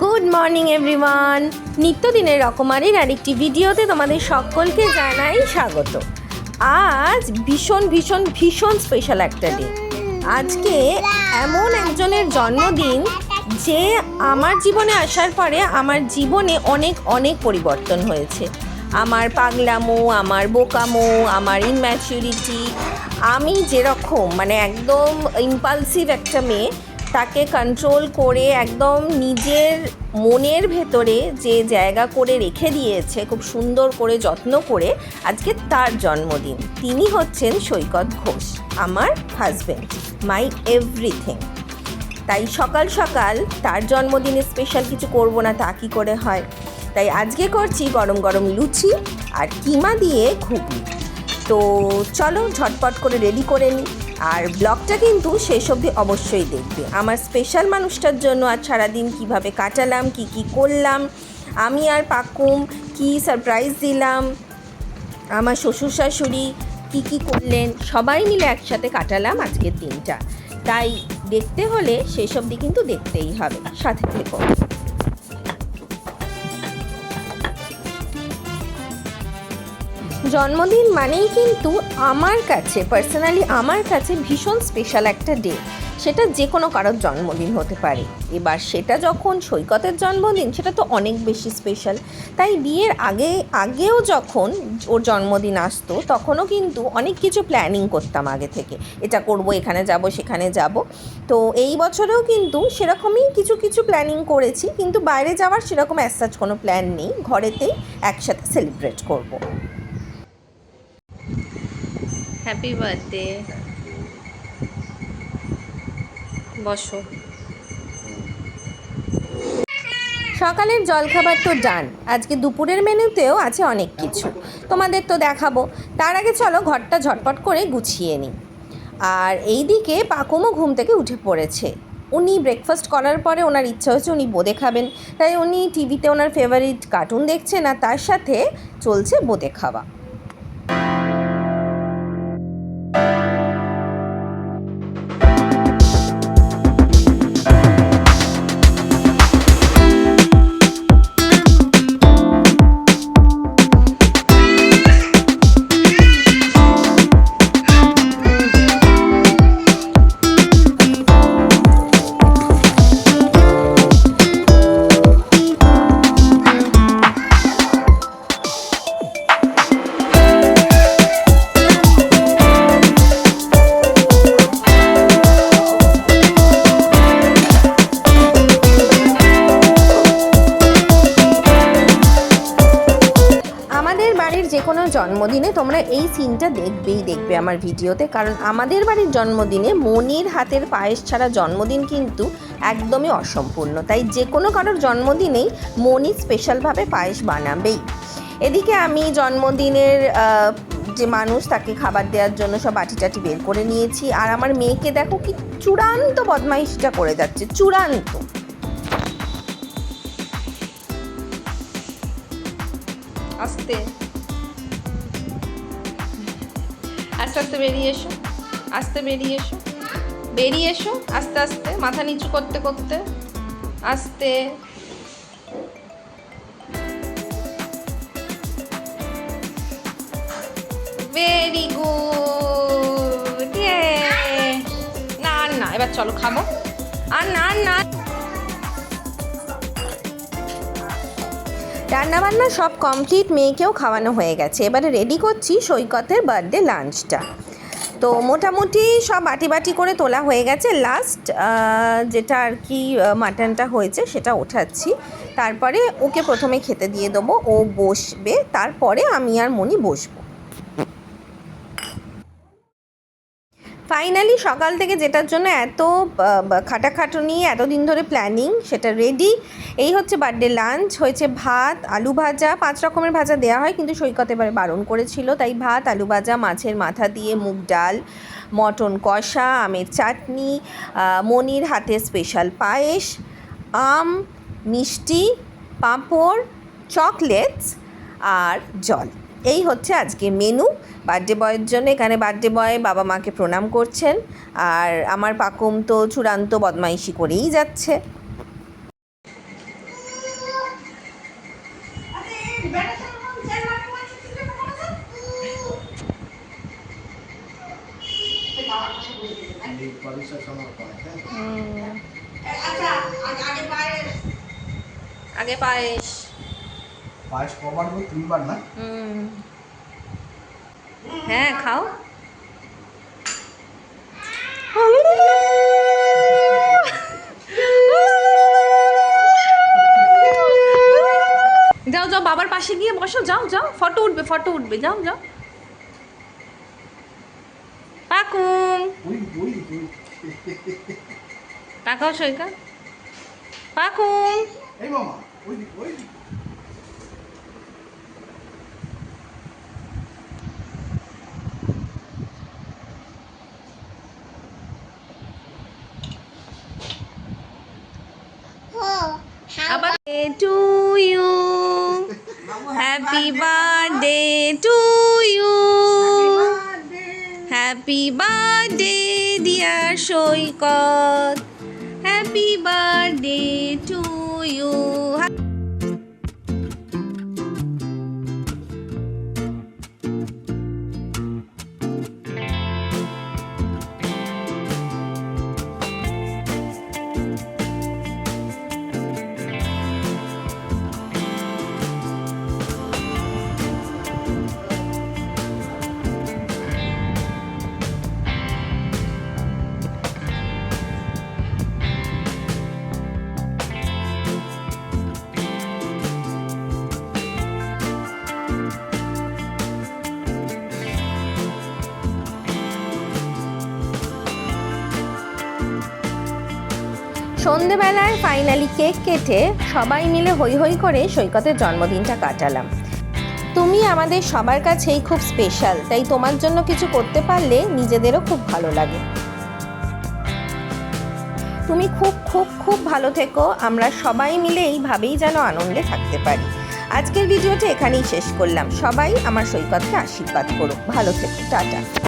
Good morning everyone নিত্যদিনের রকমারির আরেকটি ভিডিওতে তোমাদের সকলকে জানাই স্বাগত। আজ ভীষণ ভীষণ ভীষণ স্পেশাল একটা ডে আজকে এমন একজনের জন্মদিন যে আমার জীবনে আসার পরে আমার জীবনে অনেক অনেক পরিবর্তন হয়েছে। আমার পাগলামো, আমার বোকামো, আমার ইনম্যাচুরিটি আমি যেরকম মানে একদম ইম্পালসিভ একটা মেয়ে, তাকে কন্ট্রোল করে একদম নিজের মনের ভেতরে যে জায়গা করে রেখে দিয়েছে, খুব সুন্দর করে, যত্ন করে, আজকে তার জন্মদিন। তিনি হচ্ছেন সৈকত ঘোষ, আমার হাজব্যান্ড মাই এভরিথিং তাই সকাল সকাল তার জন্মদিনে স্পেশাল কিছু করব না, তা কী করে হয়? তাই আজকে করছি গরম গরম লুচি আর কিমা দিয়ে ঘুগনি। তো চলো ঝটপট করে রেডি করে নিই আর ব্লগটা কিন্তু শেষ অবধি অবশ্যই দেখবে। আমার স্পেশাল মানুষটার জন্য আজ সারাদিন কীভাবে কাটালাম, কি কি করলাম, আমি আর পাকুম কি সারপ্রাইজ দিলাম, আমার শ্বশুর শাশুড়ি কী কী করলেন, সবাই মিলে একসাথে কাটালাম আজকের দিনটা। তাই দেখতে হলে শেষ অবধি কিন্তু দেখতেই হবে। সাথে থেকো। জন্মদিন মানেই কিন্তু আমার কাছে পার্সোনালি আমার কাছে ভীষণ স্পেশাল একটা ডে সেটা যে কোনো কারোর জন্মদিন হতে পারে। এবার সেটা যখন সৈকতের জন্মদিন, সেটা তো অনেক বেশি স্পেশাল তাই বিয়ের আগে, আগেও যখন ওর জন্মদিন আসতো, তখনও কিন্তু অনেক কিছু প্ল্যানিং করতাম আগে থেকে। এটা করব, এখানে যাব, সেখানে যাব। তো এই বছরেও কিন্তু সেরকমই কিছু কিছু প্ল্যানিং করেছি। কিন্তু বাইরে যাওয়ার সেরকম অ্যাসাচ কোনো প্ল্যান নেই। ঘরেতেই একসাথে সেলিব্রেট করব। হ্যাপি বার্থডে বসো। সকালের জলখাবার তো ডান আজকে দুপুরের মেনুতেও আছে অনেক কিছু। তোমাদের তো দেখাবো। তার আগে চলো ঘরটা ঝটপট করে গুছিয়ে নিই। আর এই দিকে পাকুমও ঘুম থেকে উঠে পড়েছে। উনি ব্রেকফাস্ট করার পরে ওনার ইচ্ছা হচ্ছে উনি বোঁদে খাবেন। তাই উনি টিভিতে ওনার ফেভারিট কার্টুন দেখছেন আর তার সাথে চলছে বোঁদে খাওয়া। জন্মদিনে তোমরা এই সিনটা দেখবেই দেখবে আমার ভিডিওতে। কারণ আমাদের বাড়ির জন্মদিনে মনির হাতের পায়েস ছাড়া জন্মদিন কিন্তু একদমই অসম্পূর্ণ। তাই যে কোনো কারোর জন্মদিনেই মনি স্পেশালভাবে পায়েস বানাবেই। এদিকে আমি জন্মদিনের যে মানুষ তাকে খাবার দেওয়ার জন্য সব বাটি টাটি বের করে নিয়েছি। আর আমার মেয়েকে দেখো কি চূড়ান্ত বদমাইশটা করে যাচ্ছে, চূড়ান্ত। আস্তে। আস্তে আস্তে বেরিয়ে এসো, আস্তে বেরিয়ে এসো। বেরিয়ে এসো, আস্তে আস্তে, মাথা নিচু করতে করতে, আস্তে। ভেরি গুড না না, এবার চলো খাব। আর না না রান্নাবান্না সব কমপ্লিট মেয়েকেও খাওয়ানো হয়ে গেছে। এবারে রেডি করছি সৈকতের বার্থডে লাঞ্চটা তো মোটামুটি সব বাটি বাটি করে তোলা হয়ে গেছে। লাস্ট যেটা আর কি মাটনটা হয়েছে সেটা ওঠাচ্ছি। তারপরে ওকে প্রথমে খেতে দিয়ে দেবো। ও বসবে। তারপরে আমি আর মনি বসবো। ফাইনালি সকাল থেকে যেটার জন্য এত খাটাখাটুনি, এতদিন ধরে প্ল্যানিং, সেটা রেডি এই হচ্ছে বার্থডে লাঞ্চ হয়েছে ভাত, আলু ভাজা, পাঁচ রকমের ভাজা দেওয়া হয়, কিন্তু সৈকত এবারে বারণ করেছিল। তাই ভাত, আলু ভাজা, মাছের মাথা দিয়ে, মুগ ডাল, মটন কষা, আমের চাটনি মনির হাতে স্পেশাল পায়েস, আম, মিষ্টি, পাঁপড় চকলেটস আর জল। এই হচ্ছে আজকে মেনু বার্থডে বয়ের জন্য এখানে বার্থডে বয় বাবা মাকে প্রণাম করছেন। আর আমার পাকুম তো চূড়ান্ত বদমাইশি করেই যাচ্ছে। আগে পায়েস। পায়েস কবার গো তিনবার না? হ্যাঁ খাও। যাও যাও বাবার পাশে গিয়ে বসো। যাও যাও ফটো উঠবে ফটো উঠবে। যাও যাও। পাকুম। তাকাও সৈকা পাকুম। এই মামা ওই ওই। দিক। আবার to you happy birthday to you happy birthday dear Saikat happy birthday সন্ধেবেলায় ফাইনালি কেক কেটে সবাই মিলে হই হই করে সৈকতের জন্মদিনটা কাটালাম। তুমি আমাদের সবার কাছেই খুব স্পেশাল তাই তোমার জন্য কিছু করতে পারলে নিজেদেরও খুব ভালো লাগে। তুমি খুব খুব খুব ভালো থেকো, আমরা সবাই মিলে এইভাবেই যেন আনন্দে থাকতে পারি। আজকের ভিডিওটা এখানেই শেষ করলাম। সবাই আমার সৈকতকে আশীর্বাদ করো ভালো থেকো, টাটা।